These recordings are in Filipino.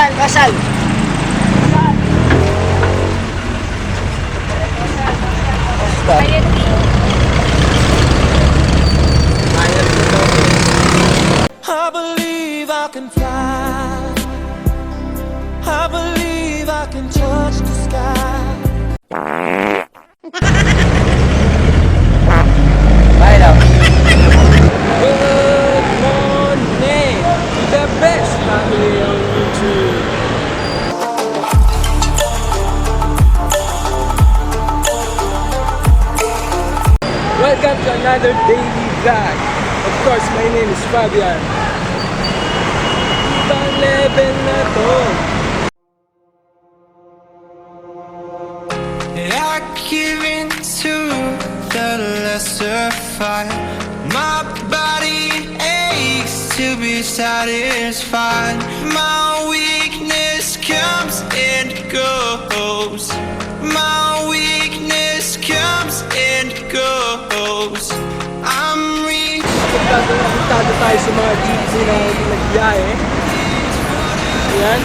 Kasal, kasal. I believe I can fly. I believe another daily vlog. Of course, my name is Fabian. I give in to the lesser fight. My body aches to be satisfied. My weakness comes and goes. My weakness comes and goes. Pagkakatado tayo sa mga jeepney na nagbiyahe. Ayan.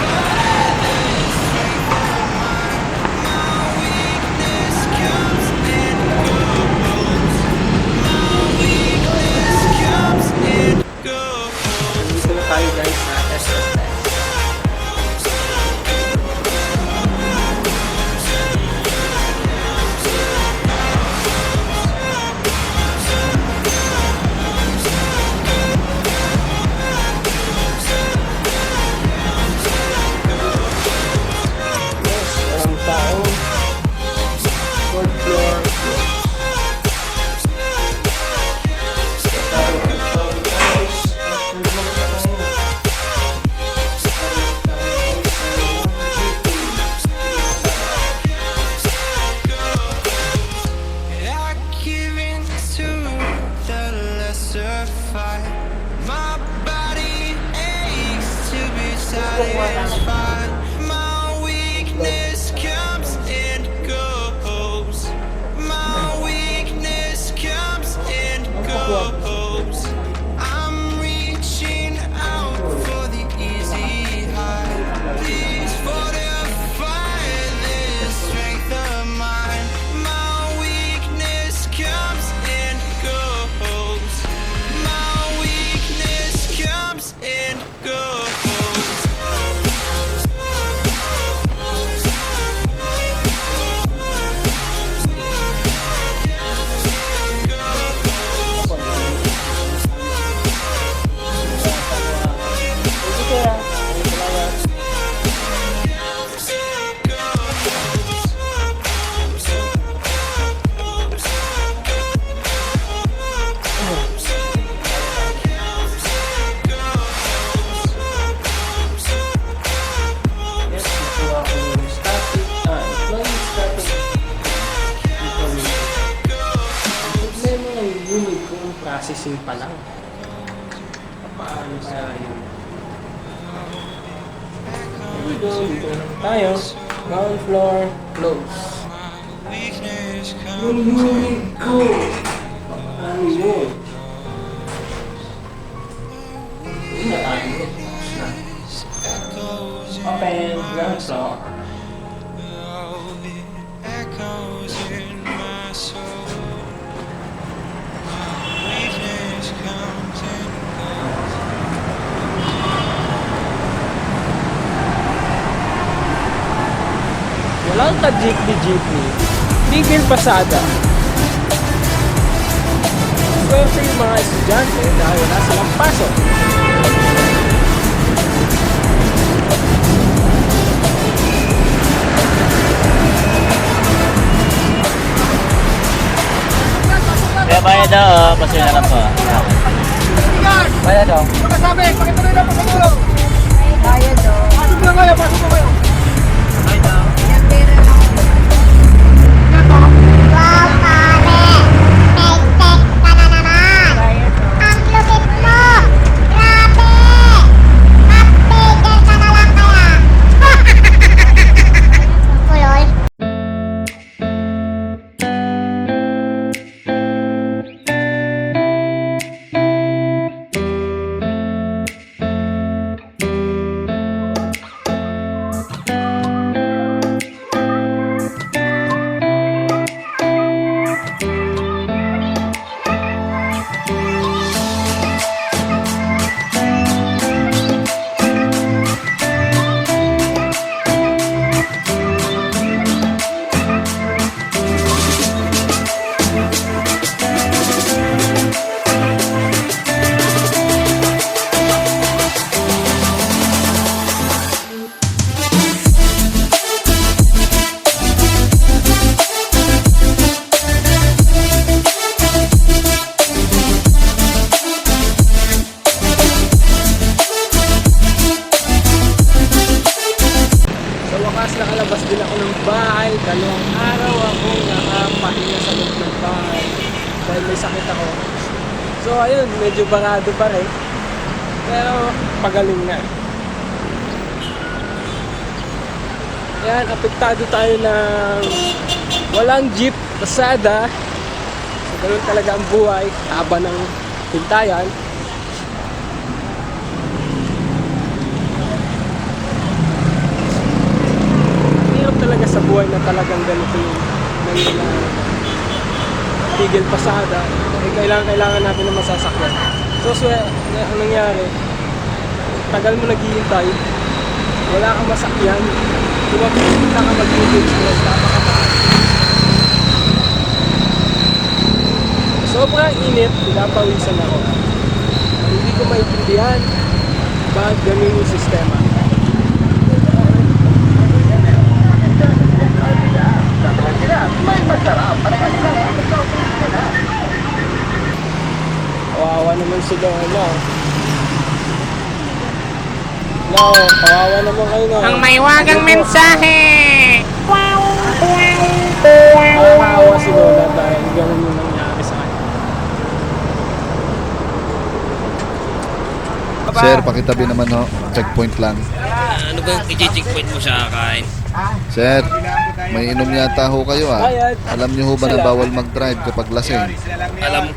Processing pa lang. Paano kaya yun? Here we go, dito na tayo. Ground floor, close. Yung unit ko! Ano yun? Hindi na tayo. Open ground floor. Walang ka-jeepney-jeepney. Tigil pasada. Swerte yung mga estudyante dahil wala silang pasok. Kaya bayad daw, oh. Pasyo na lang po. Bayad daw. Bayad Dalawang araw ako nakapahinga sa loob ng bahay dahil may sakit ako. So ayun, medyo barado pa rin. Pero pagaling na. Yan, apektado tayo ng walang jeep, pasada. So, ganun talaga ang buhay, haba ng hintayan. Hirap talaga sa buhay na talagang ganito yung nangyayari. Tigil pasada, eh, kailangan, kailangan natin ng masasakyan. So, so ang nangyari, tagal mo naghihintay, wala kang masakyan, tumapita ka mag-engage mo, napakamahal. Sobrang init, pinapawisan ako. Hindi ko maintindihan bakit ganun yung sistema. Kawawa naman sila, ano. No, kawawa naman kayo na. Ang may wagang mensahe. Nakakaawa si Lola dahil ganun yung nangyari sa kanya. Sir, pakitabi naman ho. Checkpoint lang. Ano ba yung i-checkpoint mo sa akin? Sir, may inom yata ho kayo ah. Alam niyo ho ba na bawal mag-drive kapag lasing? Alam